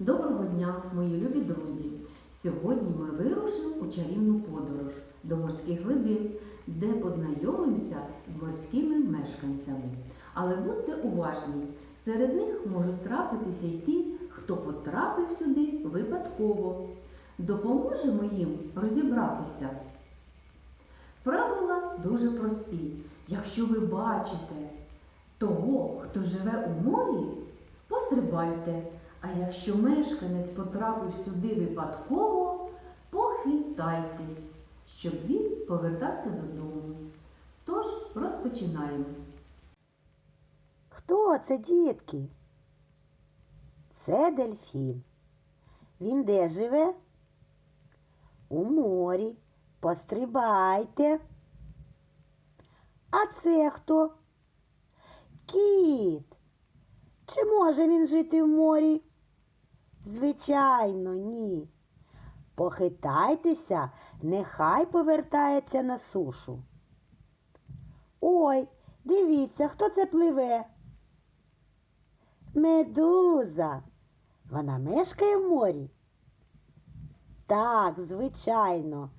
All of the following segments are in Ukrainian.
Доброго дня, мої любі друзі! Сьогодні ми вирушимо у чарівну подорож до морських глибин, де познайомимося з морськими мешканцями. Але будьте уважні, серед них можуть трапитися й ті, хто потрапив сюди випадково. Допоможемо їм розібратися. Правила дуже прості. Якщо ви бачите того, хто живе у морі, пострибайте. А якщо мешканець потрапив сюди випадково, похитайтесь, щоб він повертався додому. Тож розпочинаємо. Хто це, дітки? Це дельфін. Він де живе? У морі. Пострибайте. А це хто? Кіт. Чи може він жити в морі? Звичайно, ні. Похитайтеся, нехай повертається на сушу. Ой, дивіться, хто це пливе. Медуза. Вона мешкає в морі? Так, звичайно.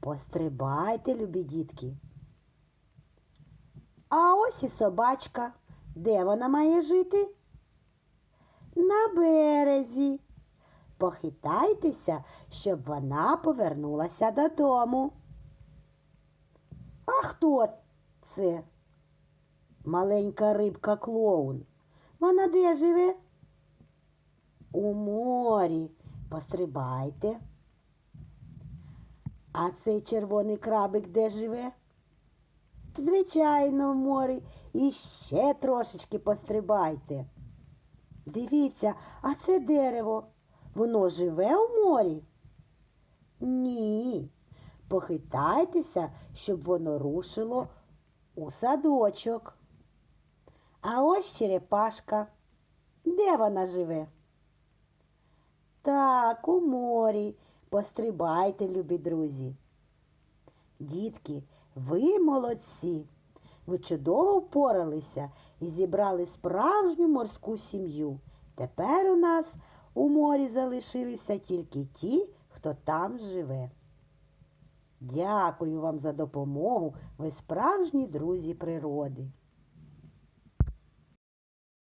Пострибайте, любі дітки. А ось і собачка. Де вона має жити? На березі. Похитайтеся, щоб вона повернулася додому. А хто це? Маленька рибка клоун. Вона де живе? У морі. Пострибайте. А цей червоний крабик де живе? Звичайно, в морі. І ще трошечки пострибайте. Дивіться, а це дерево. Воно живе у морі? Ні. Похитайтеся, щоб воно рушило у садочок. А ось черепашка. Де вона живе? Так, у морі. Пострибайте, любі друзі. Дітки, ви молодці. Ви чудово впоралися і зібрали справжню морську сім'ю. Тепер у нас у морі залишилися тільки ті, хто там живе. Дякую вам за допомогу. Ви справжні друзі природи.